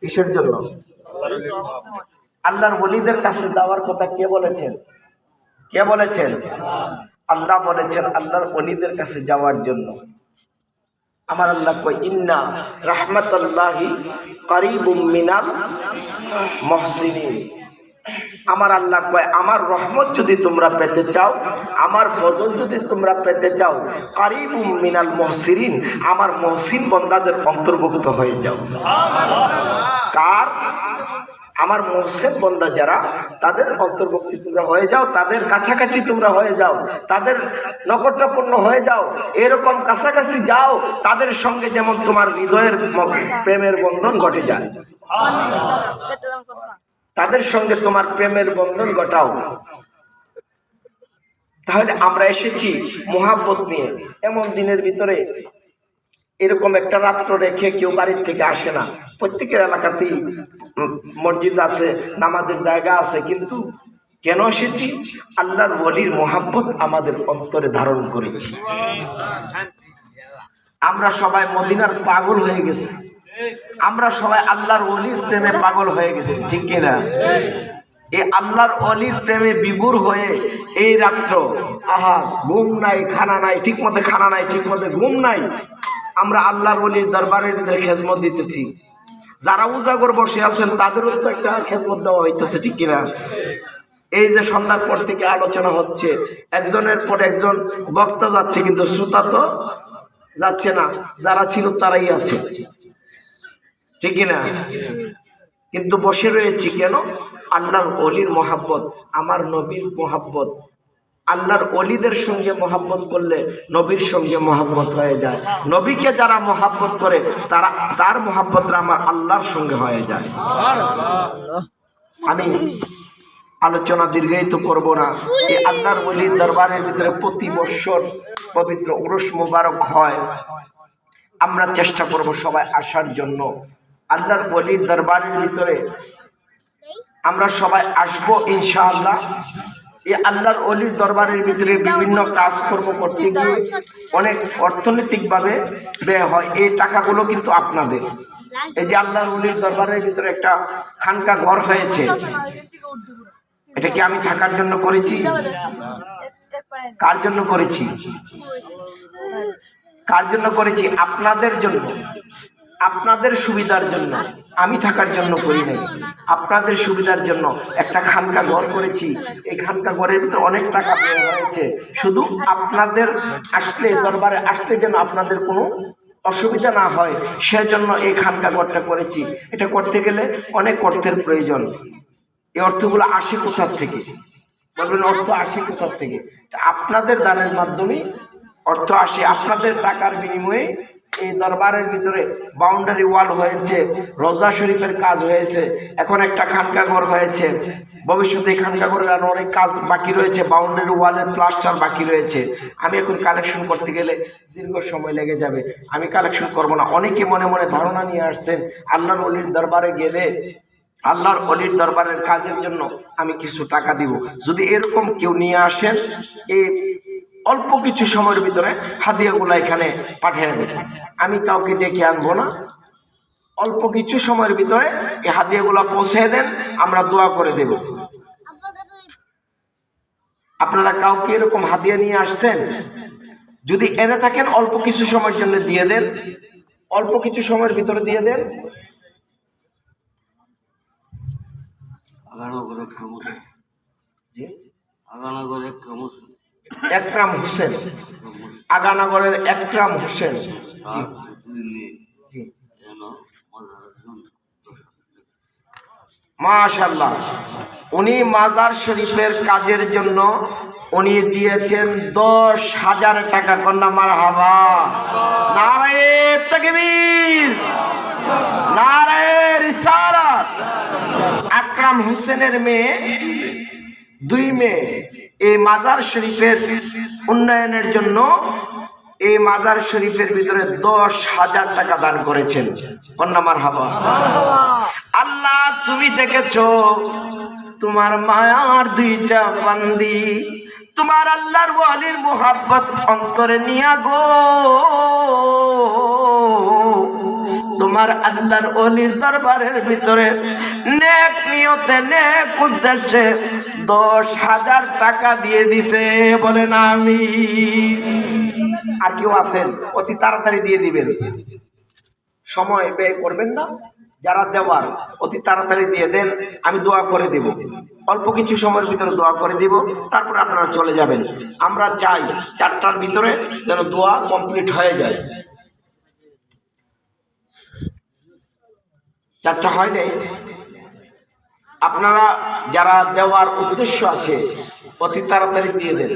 কিসের জন্য? আল্লাহর বলিদের কাছে যাওয়ার কথা কে বলেছেন? কে বলেছেন? আল্লাহ বলেছেন আল্লাহর ওলিদের কাছে যাওয়ার জন্য। আমার আল্লাহ কই ইন্না রাহমাতাল্লাহি কারিবুম মিনাল মুহসিনিন। আমার আল্লাহ কয়, আমার রহমত যদি তোমরা পেতে চাও, আমার ফজল যদি তোমরা পেতে চাও মিনাল মুহসিরিন আমার মহসিন বন্দাদের অন্তর্ভুক্ত হয়ে যাও। কার? আমার মহসেন বন্দা যারা, তাদের অন্তর্ভুক্তি তোমরা হয়ে যাও, তাদের কাছাকাছি তোমরা হয়ে যাও, তাদের নকটাপূর্ণ হয়ে যাও, এরকম কাছাকাছি যাও, তাদের সঙ্গে যেমন তোমার হৃদয়ের প্রেমের বন্ধন ঘটে যায়। তাদের সঙ্গে তোমার প্রেমের বন্ধন ঘটাও। তাহলে আমরা এসেছি মহাব্বত নিয়ে। এমন দিনের ভিতরে এরকম একটা রাত্র রেখে কেউ বাড়ির থেকে আসে না। প্রত্যেকের এলাকাতেই মসজিদ আছে, নামাজের জায়গা আছে, কিন্তু কেন এসেছি? আল্লাহর বলির মহাব্বত আমাদের অন্তরে ধারণ করেছি। আমরা সবাই মদিনার পাগল হয়ে গেছি। আমরা সবাই আল্লাহর অলির প্রেমে পাগল হয়ে গেছি, ঠিক কিনা? এই আল্লাহর অলির প্রেমে বিভোর হয়ে এই রাত্র, আহা, ঘুম নাই, খানা নাই ঠিক মতো খানা নাই ঠিক মতো ঘুম নাই, আমরা আল্লাহর অলির দরবারের ভিতরে খেজমত দিতেছি। যারা উজাগর বসে আছেন, তাদেরও তো একটা খেজমত দেওয়া হইতেছে, ঠিক কিনা? এই যে সন্ধ্যার পর থেকে আলোচনা হচ্ছে, একজনের পর একজন বক্তা যাচ্ছে, কিন্তু শ্রোতা তো যাচ্ছে না, যারা ছিল তারাই আছে। ঠিক না কিন্তু বসে রয়েছি কেন? আল্লাহর অলির মহাব্বত, আমার নবীর মহাব্বত। আল্লাহর অলিদের সঙ্গে মহাব্বত করলে নবীর সঙ্গে মহাব্বত হয়ে যায়। নবীকে যারা মহাব্বত করে, তারা, তার মহাব্বতটা আমার আল্লাহর সঙ্গে হয়ে যায়। আমি আলোচনা দীর্ঘায়িত করব না। এই আল্লাহর অলির দরবারের ভিতরে প্রতি বৎসর পবিত্র উরুস মুবারক হয়। আমরা চেষ্টা করব সবাই আসার জন্য। আল্লাহর অলির দরবারের ভিতরে আমরা সবাই আসব ইনশাআল্লাহ। এই আল্লাহর অলির দরবারের ভিতরে বিভিন্ন কাজকর্ম করতে গিয়ে অনেক অর্থনৈতিকভাবে ব্যয় হয়। এই টাকাগুলো কিন্তু আপনাদের। এই যে আল্লাহর অলির দরবারের ভিতরে একটা খানকা ঘর হয়েছে। এটা কি আমি থাকার জন্য করেছি? কার জন্য করেছি? কার জন্য করেছি? আপনাদের জন্য। আপনাদের সুবিধার জন্য, আমি থাকার জন্য করি নাই। আপনাদের সুবিধার জন্য একটা খানকা ঘর করেছি। এই খানকা ঘরের ভিতরে অনেক টাকা হয়েছে। শুধু আপনাদের আসলে, দরবারে আসলে যেন আপনাদের কোনো অসুবিধা না হয়, সেজন্য এই খানকা ঘরটা করেছি। এটা করতে গেলে অনেক অর্থের প্রয়োজন। এই অর্থগুলো আসে কোথার থেকে। বলবেন অর্থ আসে কোথার থেকে। আপনাদের দানের মাধ্যমে অর্থ আসে। আপনাদের টাকার বিনিময়ে এই দরবারের ভিতরে বাউন্ডারি ওয়াল হয়েছে, রোজা শরীফের কাজ হয়েছে, এখন একটা খানকা ঘর হয়েছে। ভবিষ্যতে এই খানকা ঘরের আরও অনেক কাজ বাকি রয়েছে বাউন্ডারি ওয়ালের প্লাস্টার বাকি রয়েছে। আমি এখন কালেকশন করতে গেলে দীর্ঘ সময় লেগে যাবে। আমি কালেকশন করব না। অনেকে মনে মনে ধারণা নিয়ে আসছেন, আল্লাহর অলির দরবারে গেলে আল্লাহর অলির দরবারের কাজের জন্য আমি কিছু টাকা দিব। যদি এরকম কেউ নিয়ে আসেন এই অল্প কিছু সময়ের ভিতরে হাদিয়াগুলো এখানে পাঠিয়ে দেবে। আমি কাউকে ডেকে আনব না। অল্প কিছু সময়ের ভিতরে এই হাদিয়াগুলো পৌঁছে দেন আমরা দোয়া করে দেব। আপনারা কাউকে এরকম হাদিয়া নিয়ে আসছেন? যদি এনে থাকেন অল্প কিছু সময়ের জন্য দিয়ে দেন। অল্প কিছু সময়ের ভিতরে দিয়ে দেন। আগানগরে ক্রমশ জি? আগানগরে ক্রমশ একরাম হোসেন। আগানগরের একরাম হোসেন। মাশাল্লাহ উনি মাজার শরীফের কাজের জন্য উনি দিয়েছেন দশ হাজার টাকা। কন্যা মার হাবা নারায়ে তকবীর। নারায়ে রিসালাত। আকরাম হোসেনের মেয়ে, দুই মেয়ে। এই মাজার শরীফের উন্নয়নের জন্য এই মাজার শরীফের ভিতরে দশ হাজার টাকা দান করেছেন। কন্যা মার হাবা আল্লাহ, তুমি দেখেছ, তোমার মায়ার দুইটা বান্দি, তোমার আল্লাহর ওয়ালির মোহাব্বত অন্তরে নিয়া গো। তোমার আল্লাহর অলির দরবারের ভিতরে নেক নিয়তে, নেক উদ্দেশ্যে দশ হাজার টাকা দিয়ে দিছে, বলেন আমি আর কেউ আছেন, অতি তাড়াতাড়ি দিয়ে দিবেন। সময় ব্যয় করবেন না, যারা দেওয়ার, অতি তাড়াতাড়ি দিয়ে দেন, আমি দোয়া করে দেব। অল্প কিছু সময়ের ভিতরে দোয়া করে দিব, তারপরে আপনারা চলে যাবেন। আমরা চাই চারটার ভিতরে যেন দোয়া কমপ্লিট হয়ে যায়। চারটা হয় নাই। আপনারা যারা দেওয়ার উদ্দেশ্য আছে, অতি তাড়াতাড়ি দিয়ে দেন।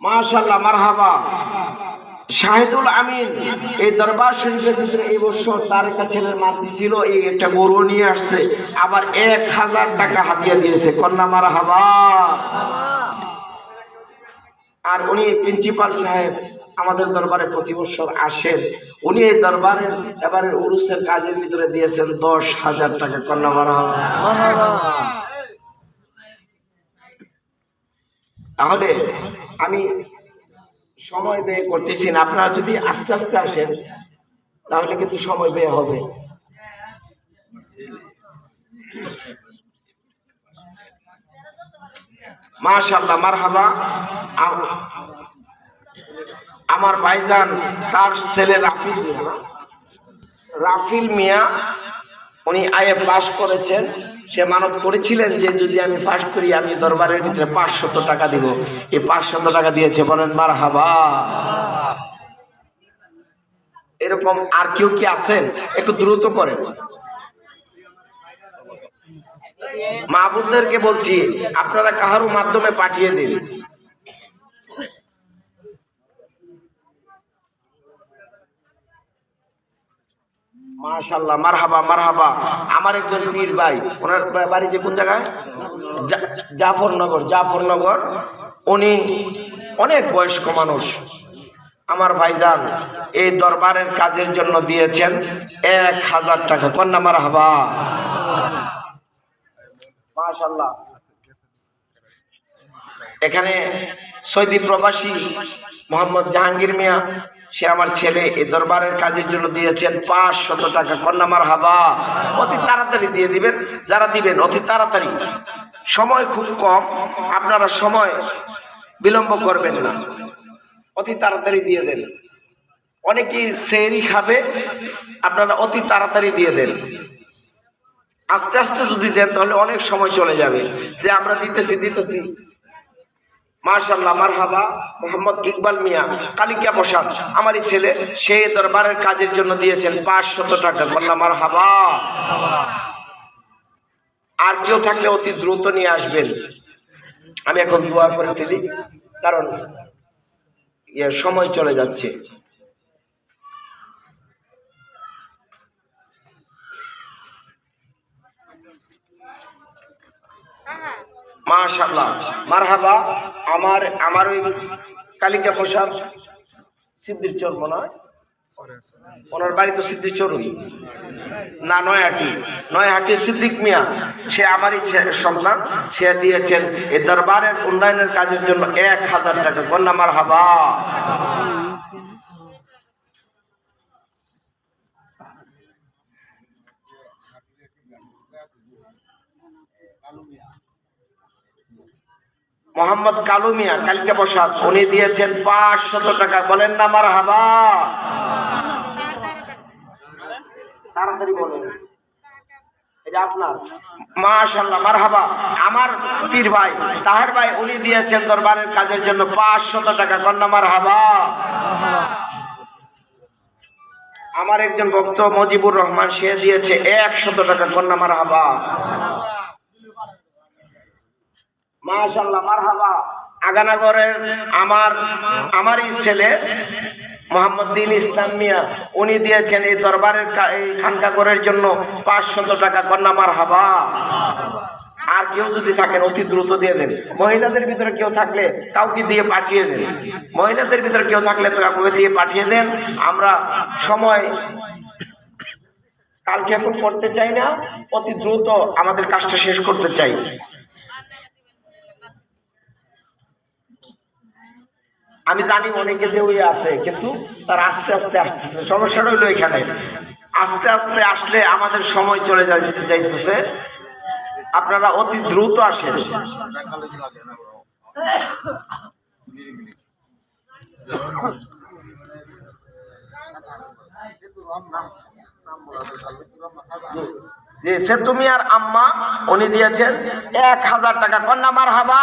মাশাল্লাহ মারহাবা। শাহিদুল আমিন, এই দরবার শরীফের ভিতরে এই বছর তার মাতৃ ছিল, এই একটা গরু নিয়ে আসছে, আবার এক হাজার টাকা হাতিয়া দিয়েছে। কন্যা মারহাবা। আর উনি প্রিন্সিপাল সাহেব আমাদের দরবারে প্রতি বছর আসেন। উনি এই দরবারের এবারে উরুসের কাজের ভিতরে দিয়েছেন দশ হাজার টাকা কন্যা তাহলে আমি সময় ব্যয় করতেছি না। আপনারা যদি আস্তে আস্তে আসেন, তাহলে কিন্তু সময় ব্যয় হবে। মাশাল্লাহ মারহাবা। আমার ভাইজান, তার ছেলে রাফিল মিয়া। রাফিল মিয়া, উনি আয়ে পাশ করেছেন। সে মানত করেছিলেন যে, যদি আমি পাশ করি, আমি দরবারের ভিতরে পাঁচশত টাকা দিব। এই পাঁচশত টাকা দিয়েছে, বলেন মার হাবা এরকম আর কেউ কি আছেন? একটু দ্রুত করেন। মাহবুবদেরকে বলছি, আপনারা কাহারও মাধ্যমে পাঠিয়ে দিন। মাশাল্লাহ মারহাবা মারহাবা। আমার একজন পীর ভাই, ওনার বাড়ি যে কোন জায়গায় জাফরনগর জাফরনগর। উনি অনেক বয়স্ক মানুষ। আমার ভাইজান এই দরবারের কাজের জন্য দিয়েছেন এক হাজার টাকা। কন্যা মারহাবা। মাশাল্লাহ এখানে সৌদি প্রবাসী মোহাম্মদ জাহাঙ্গীর মিয়া, সে আমার ছেলে এই দরবারের কাজের জন্য দিয়েছেন পাঁচশত টাকা। কন্যা মার হাবা অতি তাড়াতাড়ি দিয়ে দিবেন, যারা দিবেন অতি তাড়াতাড়ি। সময় খুব কম, আপনারা সময় বিলম্ব করবেন না। অতি তাড়াতাড়ি দিয়ে দেন। অনেকেই সেরি খাবে, আপনারা অতি তাড়াতাড়ি দিয়ে দেন। আস্তে আস্তে যদি দেন, তাহলে অনেক সময় চলে যাবে। যে আমরা দিতেছি দিতেছি। মাশাল্লাহ মারহাবা, মোহাম্মদ ইকবাল মিয়া, কালিকা প্রসাদ, আমারই ছেলে, সে দরবারের কাজের জন্য দিয়েছেন পাঁচশত টাকা। বললাম, মারহাবা। আর কেউ থাকলে অতি দ্রুত নিয়ে আসবেন। আমি এখন দোয়া করে ফেলি, কারণ ইয়ে সময় চলে যাচ্ছে। মাশাল্লাহ মারহাবা, আমার আমার ওই কালিকা প্রসাদ সিদ্ধির চর মনে হয়? ওনার বাড়ি তো সিদ্ধির চরই। না, নয়াহাটি। নয়াহাটি সিদ্দিক মিয়া, সে আমারই সন্তান। সে দিয়েছেন এই দরবারের উন্নয়নের কাজের জন্য এক হাজার টাকা। কন্যা মার হাবা মোহাম্মদ কালু মিয়া, কালকে উনি দিয়েছেন পাঁচশত টাকা। বলেন না আমার হাবা তাড়াতাড়ি বলেন। পীর ভাই ভাই, উনি দিয়েছেন দরবারের কাজের জন্য পাঁচশত টাকা। মারহাবা। আমার একজন ভক্ত মজিবুর রহমান, সে দিয়েছে একশত টাকা। কন্যা মারহাবা। মাশাল্লাহ মারহাবা। আগানাগরের আমার আমারই ছেলে মোহাম্মদ দিন ইসলাম মিয়া, উনি দিয়েছেন এই দরবারের এই খানকাগরের জন্য পাঁচশত টাকা কন্যা মারহাবা। আর কেউ যদি থাকেন, অতি দ্রুত দিয়ে দেন। মহিলাদের ভিতরে কেউ থাকলে কাউকে দিয়ে পাঠিয়ে দেন। মহিলাদের ভিতরে কেউ থাকলে কাউকে দিয়ে পাঠিয়ে দেন। আমরা সময় কালক্ষেপণ করতে চাই না, অতি দ্রুত আমাদের কাজটা শেষ করতে চাই। আমি জানি অনেকে যে ওই আছে, কিন্তু তার আস্তে আস্তে আসতেছে। সমস্যাটা হইল এখানে। আস্তে আস্তে আসলে আমাদের সময় চলে যাই- যাইতেছে। আপনারা অতি দ্রুত আসেন। সে তুমি আর আম্মা, উনি দিয়েছেন এক হাজার টাকা। কন্যা মার হাবা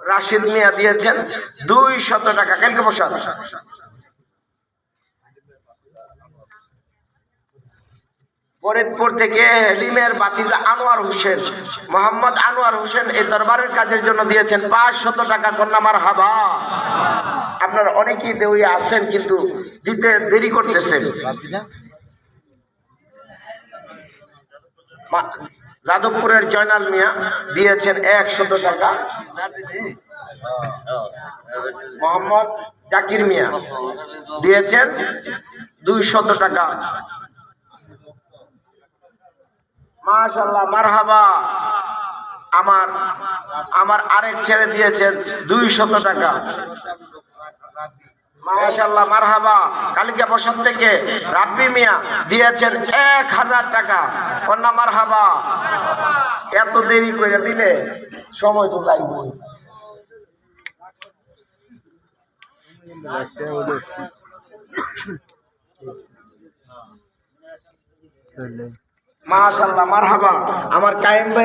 রাশিদ মিয়া দিয়েছেন দুই শত টাকা। কালকে বসা ফরিদপুর থেকে হেলিমের বাতিজা আনোয়ার হোসেন, মোহাম্মদ আনোয়ার হোসেন এই দরবারের কাজের জন্য দিয়েছেন পাঁচ শত টাকা কন্যামার হাবা আপনারা অনেকেই দেউই আছেন, কিন্তু দিতে দেরি করতেছেন। যাদবপুরের জয়নাল মিয়া দিয়েছেন এক শত টাকা। মোহাম্মদ জাকির মিয়া। দিয়েছেন দুই শত টাকা। মাশাল্লাহ মারহাবা। আমার আমার আরেক ছেলে দিয়েছেন দুই শত টাকা। মাশাল্লাহ মারহাবা। কালিকা বসত থেকে রাব্বি মিয়া দিয়েছেন এক হাজার টাকা। কন্যা মারহাবা, এত দেরি করে দিলে সময় তো যাইবই। মাশাল্লাহ মারহাবা। আমার কায়েম